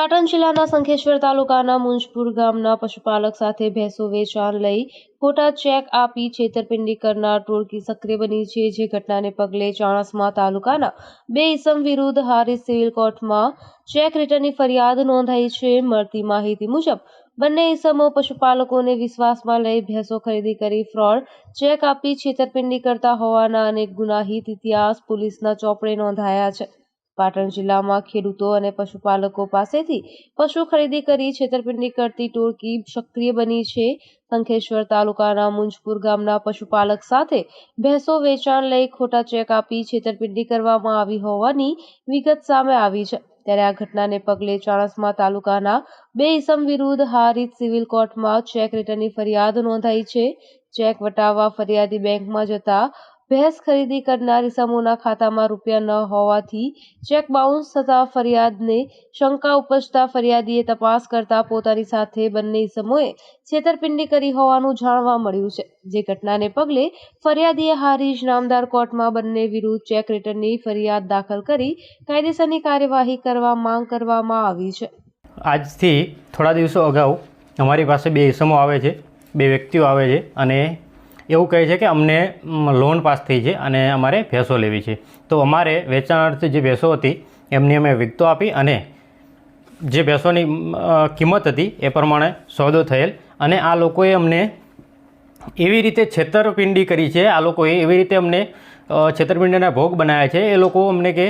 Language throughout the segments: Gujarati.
પાટણ જિલ્લાના શંખેશ્વર તાલુકાના મુંજપુર ગામના પશુપાલક સાથે ભેંસો વેચાણ લઈ ખોટા ચેક આપી છેતરપિંડી કરનાર ટોળકી સક્રિય બની છે. જે ઘટનાને પગલે ચાણસમા તાલુકાના બે ઇસમ વિરુદ્ધ હારીસ સિવિલ કોર્ટમાં ચેક રિટર્નની ફરિયાદ નોંધાઈ છે. મળતી માહિતી મુજબ, બંને ઇસમો પશુપાલકોને વિશ્વાસમાં લઈ ભેંસો ખરીદી કરી ફ્રોડ, ચેક આપી છેતરપિંડી કરતા હોવાના અનેક ગુનાહિત ઇતિહાસ પોલીસના ચોપડે નોંધાયા છે. પાટણ જિલ્લામાં ખેડૂતો અને પશુપાલકો પાસેથી પશુ ખરીદી કરી છેતરપિંડી કરતી ટોળકી સક્રિય બની છે. શંખેશ્વર તાલુકાના મુંજપુર ગામના પશુપાલક સાથે ભેંસો વેચાણ લઈ ખોટા ચેક આપી છેતરપિંડી કરવામાં આવી હોવાની વિગત સામે આવી છે. ત્યારે આ ઘટનાને પગલે ચાણસ્મા તાલુકાના બે ઇસમ વિરુદ્ધ હારીજ સિવિલ કોર્ટમાં ચેક રિટર્નની ફરિયાદ નોંધાઈ છે. ચેક વટાવવા ફરિયાદી બેંકમાં જતા ભેંસ ખરીદી કરનાર ઇસમોના ખાતામાં રૂપિયા ન હોવાથી ચેક બાઉન્સ થતા ફરિયાદને શંકા ઉપજતા ફરિયાદીએ તપાસ કરતા પોતાની સાથે બંને ઇસમોએ છેતરપિંડી કરી હોવાનું જાણવા મળ્યું છે. જે ઘટનાને પગલે ફરિયાદીએ હારીજ નામદાર કોર્ટમાં બંને વિરુદ્ધ ચેક રિટર્નની ફરિયાદ દાખલ કરી કાયદેસરની કાર્યવાહી કરવા માંગ કરવામાં આવી છે. આજથી થોડા દિવસો અગાઉ અમારી પાસે બે ઇસમો આવે છે, બે વ્યક્તિઓ આવે છે અને એવું કહે છે કે અમને લોન પાસ થઈ છે અને અમારે ભેંસો લેવી છે. તો અમારે વેચાણાર્થે જે ભેંસો હતી, એમની અમે વિગતો આપી અને જે ભેંસોની કિંમત હતી એ પ્રમાણે સોદો થયેલ. અને આ લોકોએ અમને એવી રીતે છેતરપિંડી કરી છે, આ લોકોએ એવી રીતે અમને છેતરપિંડીના ભોગ બનાવ્યા છે. એ લોકો અમને કે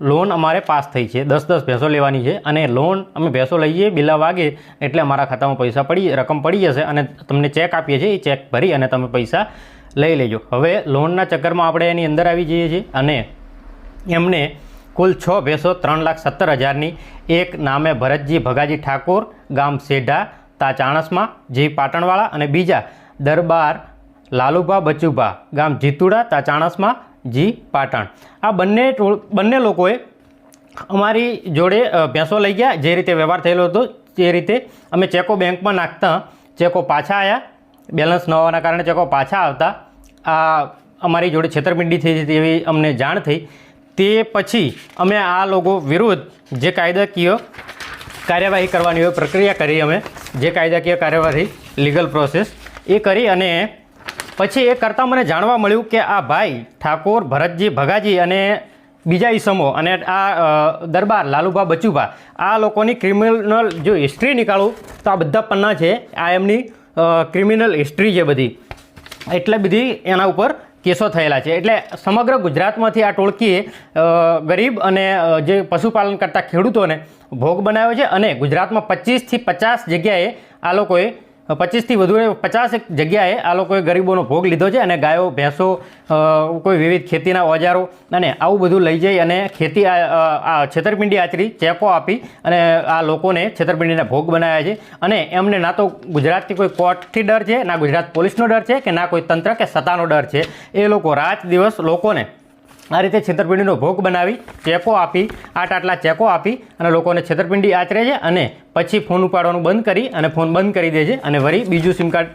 લોન અમારે પાસ થઈ છે. દસ દસ ભેંસો લેવાની છે અને લોન અમે ભેંસો લઈએ, બિલા વાગે, એટલે અમારા ખાતામાં પૈસા પડી, રકમ પડી જશે અને તમને ચેક આપીએ છીએ, એ ચેક ભરી અને તમે પૈસા લઈ લેજો. હવે લોનના ચક્કરમાં આપણે એની અંદર આવી જઈએ છીએ અને એમને કુલ છ ભેંસો ત્રણ લાખ સત્તર હજારની એક નામે ભરતજી ભગાજી ઠાકોર, ગામ સેઢા, તા ચાણસમાં, જે પાટણવાળા અને બીજા દરબાર લાલુભા બચુભા, ગામ જીતુડા, તા ચાણસમાં જી, પાટણ. આ બંને બંને લોકોએ અમારી જોડે ભેંસો લઈ ગયા. જે રીતે વ્યવહાર થયેલો હતો તે રીતે અમે ચેકો બેંકમાં નાખતા, ચેકો પાછા આવ્યા બેલેન્સ ન હોવાના કારણે ચેકો પાછા આવતા. આ અમારી જોડે છેતરપિંડી થઈ હતી એવી અમને જાણ થઈ. તે પછી અમે આ લોકો વિરુદ્ધ જે કાયદાકીય કાર્યવાહી કરવાની પ્રક્રિયા કરી અમે. જે કાયદાકીય કાર્યવાહી લીગલ પ્રોસેસ એ કરી અને પછી એ કરતાં મને જાણવા મળ્યું કે આ ભાઈ ઠાકોર, ભરતજી, ભગાજી અને બીજા ઈસમો અને આ દરબાર, લાલુભા, બચુભા, આ લોકોની ક્રિમિનલ જો હિસ્ટ્રી નીકાળું તો આ બધા પન્ના છે. આ એમની ક્રિમિનલ હિસ્ટ્રી છે બધી. એટલે બધી એના ઉપર કેસો થયેલા છે. એટલે સમગ્ર ગુજરાતમાંથી આ ટોળકીએ ગરીબ અને જે પશુપાલન કરતા ખેડૂતોને ભોગ બનાવ્યો છે અને ગુજરાતમાં પચીસથી પચાસ જગ્યાએ આ લોકોએ પચીસથી વધુ પચાસ જગ્યાએ આ લોકોએ ગરીબોનો ભોગ લીધો છે અને ગાયો, ભેંસો કોઈ વિવિધ ખેતીના ઓજારો અને આવું બધું લઈ જઈ અને ખેતી આ છેતરપિંડી આચરી, ચેકો આપી અને આ લોકોને છેતરપિંડીના ભોગ બનાવ્યા છે. અને એમને ના તો ગુજરાતની કોઈ કોર્ટથી ડર છે, ના ગુજરાત પોલીસનો ડર છે કે ના કોઈ તંત્ર કે સત્તાનો ડર છે. એ લોકો રાત દિવસ લોકોને આ રીતે છેતરપિંડીનો ભોગ બનાવી, ચેકો આપી, આટ આટલા ચેકો આપી અને લોકોને છેતરપિંડી આચરે છે અને પછી ફોન ઉપાડવાનું બંધ કરી અને ફોન બંધ કરી દે છે અને વળી બીજું સિમ કાર્ડ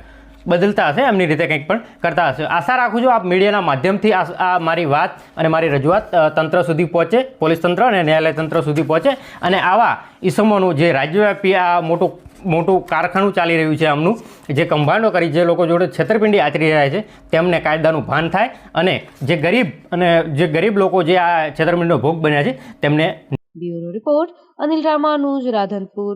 બદલતા હશે, એમની રીતે કંઈક પણ કરતા હશે. આશા રાખું છું આપ મીડિયાના માધ્યમથી આ મારી વાત અને મારી રજૂઆત તંત્ર સુધી પહોંચે, પોલીસ તંત્ર અને ન્યાયાલય તંત્ર સુધી પહોંચે અને આવા ઈસમોનું જે રાજ્યવ્યાપી આ મોટું મોટું કારખાનું ચાલી રહ્યું છે આમનું. જે કૌભાંડો કરી જે લોકો જોડે છેતરપિંડી આચરી રહ્યા છે, તેમને કાયદાનું ભાન થાય અને જે ગરીબ અને જે ગરીબ લોકો જે આ છેતરપિંડીનો ભોગ બન્યા છે, તેમને બ્યુરો રિપોર્ટ, અનિલ રામાનુજ, રાધનપુર.